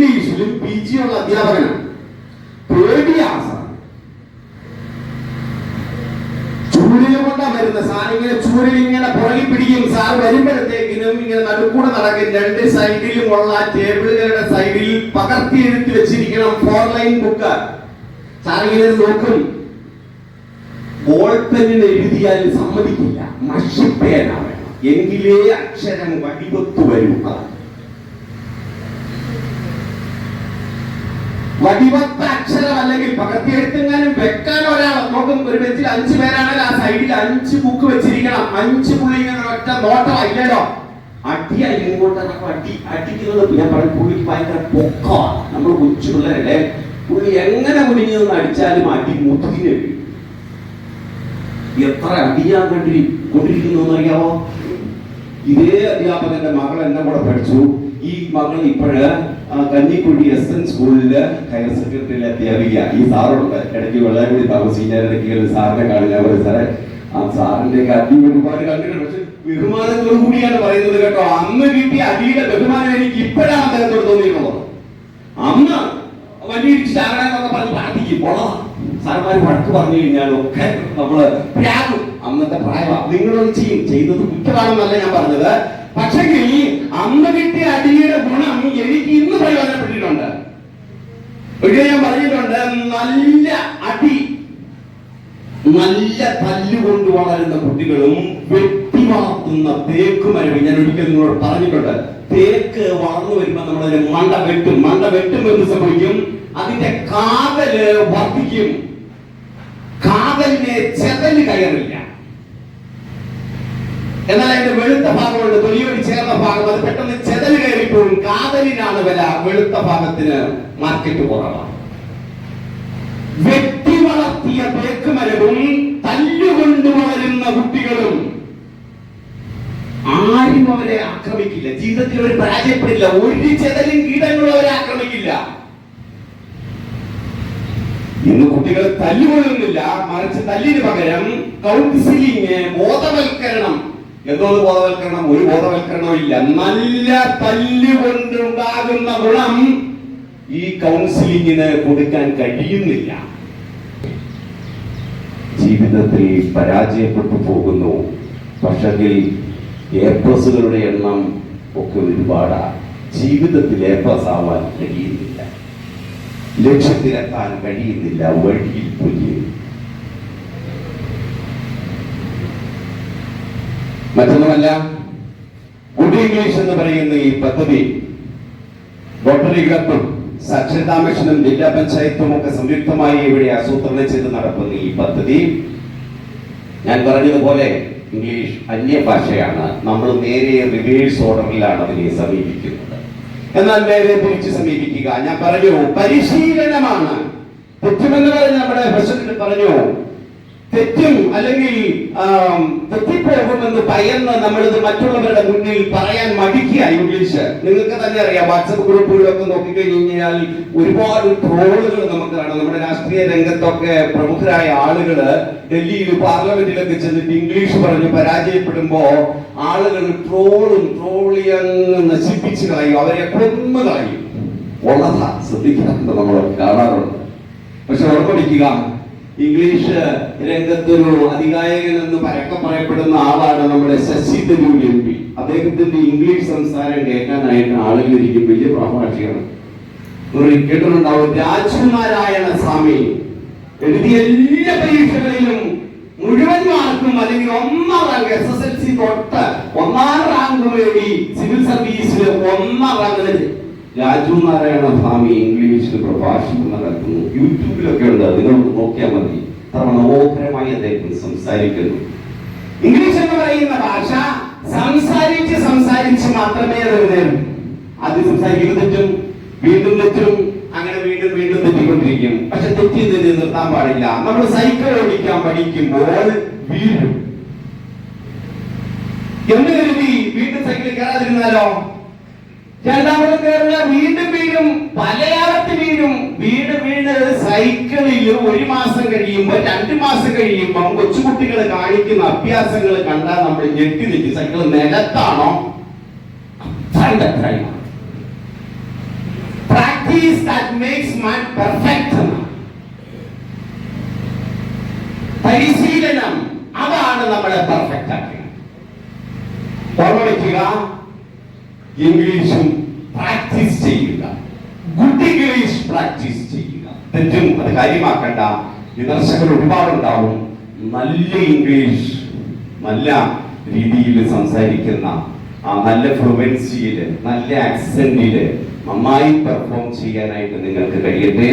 ഇംഗ്ലീഷിലും P G ഉള്ള അധ്യാപകനാണ്. പേടിയ ചൂടിനെ കൊണ്ടാ വരുന്നത് സാർ ഇങ്ങനെ ചൂരിൽ ഇങ്ങനെ പുറകിൽ പിടിക്കും. സാർ വരുമ്പോഴത്തേക്കിനും ഇങ്ങനെ നടുക്കൂടെ നടക്കും. രണ്ട് സൈഡിലും ഉള്ള ടേബിളുകളുടെ സൈഡിൽ പകർത്തി എഴുതി വെച്ചിരിക്കണം ഫോർ ലൈൻ ബുക്ക് സാർ ഇങ്ങനെ നോക്കും. ബോൾ പെന്നിന് എഴുതിയാൽ സമ്മതിക്കില്ല. മഷിപ്പേന വേണം. എങ്കിലേ അക്ഷരം വടിവത്ത് വരും. അതാണ് വടിവത്ത അക്ഷരം അല്ലെങ്കിൽ പകർത്തിയെടുത്തെങ്ങാനും വെക്കാൻ ഒരാൾ നോക്കും. ഒരു ബെഞ്ചിൽ അഞ്ച് പേരാണല്ലോ ആ സൈഡിൽ അഞ്ച് ബുക്ക് വെച്ചിരിക്കണം. അഞ്ച് പുള്ളി ഇങ്ങനെ ഒറ്റ നോട്ടം ഇല്ലല്ലോ. അടിയാ ഇങ്ങോട്ട് അടി അടിക്കുന്നത് ഞാൻ പറയും പുള്ളിക്ക് ഭയങ്കര പൊക്കമാണ്. നമ്മൾ കൊച്ചു പിള്ളേരല്ലേ. പുള്ളി എങ്ങനെ കുടുങ്ങി നിന്ന് അടിച്ചാലും അടി മുതുകിന് എത്ര അടിയാൻ കണ്ടി കൊണ്ടിരിക്കുന്നു എന്നറിയാമോ ഇതേ അധ്യാപകന്റെ മകൾ എന്നെ കൂടെ പഠിച്ചു. ഈ മകൾ ഇപ്പോഴ് കഞ്ഞിക്കുഴി എസ് എൻ സ്കൂളിൽ ഹയർ സെക്കൻഡറിയിലെ അധ്യാപിക ഈ സാറുണ്ട്. ഇടയ്ക്ക് വെള്ളാക്കുടി താമസിക്കുന്ന ഇടയ്ക്ക് സാറിനെ കാണില്ല പറയും സാറേ ആ സാറിന്റെ ഒക്കെ അടി ഒരുപാട് കണ്ടിട്ടുണ്ട്. പക്ഷെ ബഹുമാനത്തോടു കൂടിയാണ് പറയുന്നത് കേട്ടോ. അന്ന് കിട്ടിയ അടിയുടെ ബഹുമാനം എനിക്ക് ഇപ്പോഴാണ് അദ്ദേഹത്തോട് തോന്നിയിട്ടുള്ളത്. അന്ന് വലിയ പറഞ്ഞ് പ്രാർത്ഥിക്കും സാറന്മാർ വഴക്ക് പറഞ്ഞു കഴിഞ്ഞാലൊക്കെ നമ്മൾ പ്രാകും. അന്നത്തെ പ്രായമാണ് നിങ്ങളത് ചെയ്യും ചെയ്തത് കുറ്റമാണെന്നല്ല ഞാൻ പറഞ്ഞത്. പക്ഷെങ്കിൽ അന്ന് കിട്ടിയ അടിയുടെ ഗുണം എനിക്ക് ഇന്ന് പ്രയോജനപ്പെട്ടിട്ടുണ്ട്. ഒരിക്കലും ഞാൻ പറഞ്ഞിട്ടുണ്ട് നല്ല അടി നല്ല തല്ലുകൊണ്ട് വളരുന്ന കുട്ടികളും വെട്ടി വളർത്തുന്ന തേക്ക് മരം ഞാൻ ഒരിക്കൽ നിങ്ങളോട് പറഞ്ഞിട്ടുണ്ട്. തേക്ക് വളർന്നു വരുമ്പോൾ നമ്മളതിന് മണ്ട വെട്ടും. മണ്ട വെട്ടും എന്ന് സംഭവിക്കും? അതിന്റെ കാതൽ വർദ്ധിക്കും. കാതലിനെ ചെതൽ കയറില്ല. എന്നാൽ അതിന്റെ വെളുത്ത ഭാഗമുണ്ട്. തൊലിയോട് ചേർന്ന ഭാഗം. അത് പെട്ടെന്ന് ചെതൽ കയറിപ്പോഴും കാതലിനാണ് വില വെളുത്ത ഭാഗത്തിന് മാർക്കറ്റ് കുറവാണ്. വ്യക്തി വളർത്തിയ തേക്ക് മരവും തല്ലുകൊണ്ട് വളരുന്ന കുട്ടികളും ആരും അവരെ ആക്രമിക്കില്ല. ജീവിതത്തിൽ അവർ പരാജയപ്പെടില്ല. ഒരു ചെതലും കീടങ്ങളും അവരെ ആക്രമിക്കില്ല. ഇന്ന് കുട്ടികൾ തല്ലുകൊള്ളുന്നില്ല. മറിച്ച് തല്ലിന് പകരം കൗൺസിലിങ് ബോധവൽക്കരണം എന്തോ ബോധവൽക്കരണം? ഒരു ബോധവൽക്കരണവും ഇല്ല. നല്ല തല്ലുകൊണ്ടുണ്ടാകുന്ന ഗുണം ഈ കൗൺസിലിങ്ങിന് കൊടുക്കാൻ കഴിയുന്നില്ല. ജീവിതത്തിൽ പരാജയപ്പെട്ടു പോകുന്നു. പക്ഷെങ്കിൽ എ എണ്ണം ഒക്കെ ഒരുപാടാണ് ജീവിതത്തിൽ എ ആവാൻ കഴിയുന്നില്ല. ലക്ഷ്യത്തിലെത്താൻ കഴിയുന്നില്ല. വഴിയിൽ പൊലിയും മറ്റൊന്നുമല്ല ഗുഡ് ഇംഗ്ലീഷ് എന്ന് പറയുന്ന ഈ പദ്ധതി റോട്ടറി ക്ലബും സാക്ഷരതാ മിഷനും ജില്ലാ പഞ്ചായത്തും ഒക്കെ സംയുക്തമായി ഇവിടെ ആസൂത്രണം ചെയ്ത് നടക്കുന്ന ഈ പദ്ധതി ഞാൻ പറഞ്ഞതുപോലെ ഇംഗ്ലീഷ് അന്യഭാഷയാണ് നമ്മൾ നേരെ റിവേഴ്സ് ഓർഡറിലാണ് അതിനെ സമീപിക്കുന്നത്. എന്നാൽ നേരെ തിരിച്ച് സമീപിക്കുക. ഞാൻ പറഞ്ഞു പരിശീലനമാണ്. തെറ്റുമെന്ന് പറഞ്ഞ നമ്മുടെ പ്രസിഡന്റ് പറഞ്ഞു തെറ്റും അല്ലെങ്കിൽ തെറ്റിപ്പോകുമെന്ന് ഭയന്ന് നമ്മളിത് മറ്റുള്ളവരുടെ മുന്നിൽ പറയാൻ മടിക്കുക ഇംഗ്ലീഷ്. നിങ്ങൾക്ക് തന്നെ അറിയാം വാട്സപ്പ് ഗ്രൂപ്പുകളൊക്കെ കഴിഞ്ഞാൽ ഒരുപാട് ട്രോളുകൾ നമുക്ക് കാണാം. നമ്മുടെ രാഷ്ട്രീയ രംഗത്തൊക്കെ പ്രമുഖരായ ആളുകൾ ഡൽഹിയിൽ പാർലമെന്റിലൊക്കെ ചെന്നിട്ട് ഇംഗ്ലീഷ് പറഞ്ഞ് പരാജയപ്പെടുമ്പോ ആളുകൾ ട്രോളും ട്രോളി നശിപ്പിച്ചു കളയും. അവരെ കൊന്നു കളയും. ഉള്ളതാ ശ്രദ്ധിക്കാറുണ്ട് നമ്മൾ കാണാറുണ്ട്. പക്ഷെ ഉറപ്പടിക്കുക ഇംഗ്ലീഷ് രംഗത്തൊരു അധികായകൻ എന്ന് പരക്കെ പറയപ്പെടുന്ന ആളാണ് നമ്മുടെ ശശി തരൂർ എം പി. അദ്ദേഹത്തിന്റെ ഇംഗ്ലീഷ് സംസാരം കേൾക്കാനായിട്ട് ആളുകൾ ഇരിക്കും. വലിയ പ്രഭാഷകനാണ്. കേട്ടിട്ടുണ്ടാവും രാജകുമാരായണ സ്വാമി എഴുതിയ എല്ലാ പരീക്ഷകളിലും മുഴുവൻ മാർക്കും അല്ലെങ്കിൽ ഒന്നാം rank S S L C തൊട്ട് ഒന്നാം റാങ്ക് നേടി സിവിൽ സർവീസിൽ ഒന്നാം റാങ്ക് രാജു നാരായണ സ്വാമി ഇംഗ്ലീഷിൽ പ്രഭാഷണം നടത്തുന്നു. യൂട്യൂബിലൊക്കെ ഉണ്ട്. അതിനൊന്ന് നോക്കിയാൽ മതി. അത്ര മനോഹരമായി അദ്ദേഹം സംസാരിക്കുന്നു. ഇംഗ്ലീഷ് എന്ന് പറയുന്ന ഭാഷ സംസാരിച്ച് സംസാരിച്ച് മാത്രമേ നേരും അത് സംസാരിക്കുന്നത് തെറ്റും വീണ്ടും തെറ്റും അങ്ങനെ വീണ്ടും വീണ്ടും തെറ്റിക്കൊണ്ടിരിക്കും. പക്ഷെ തെറ്റി തന്നെ നിർത്താൻ പാടില്ല. നമ്മൾ സൈക്കിൾ ഓടിക്കാൻ പഠിക്കുമ്പോൾ വീഴും. എന്ന് കരുതി? വീണ്ടും സൈക്കിൾ കയറാതിരുന്നാലോ? രണ്ടാമത് കയറുക വീണ്ടും വീഴും പലയാളത്ത് വീഴും. വീട് വീണ് സൈക്കിളിൽ ഒരു മാസം കഴിയുമ്പോൾ രണ്ട് മാസം കഴിയുമ്പോൾ കൊച്ചുകുട്ടികൾ കാണിക്കുന്ന അഭ്യാസങ്ങൾ കണ്ടാൽ നമ്മൾ ഞെട്ടി നിൽക്കും. സൈക്കിൾ നിലത്താണോ? പരിശീലനം അതാണ് നമ്മുടെ പെർഫെക്റ്റ് ഇംഗ്ലീഷും പ്രാക്ടീസ് ചെയ്യുക. ഗുഡ് ഇംഗ്ലീഷ് പ്രാക്ടീസ് ചെയ്യുക. തെറ്റും അത് കാര്യമാക്കണ്ട. വിമർശകർ ഒരുപാടുണ്ടാവും. നല്ല ഇംഗ്ലീഷ് നല്ല രീതിയിൽ സംസാരിക്കുന്ന ആ നല്ല ഫ്ലുവൻസിയിൽ നല്ല ആക്സെന്റിൽ നന്നായി പെർഫോം ചെയ്യാനായിട്ട് നിങ്ങൾക്ക് കഴിയട്ടെ.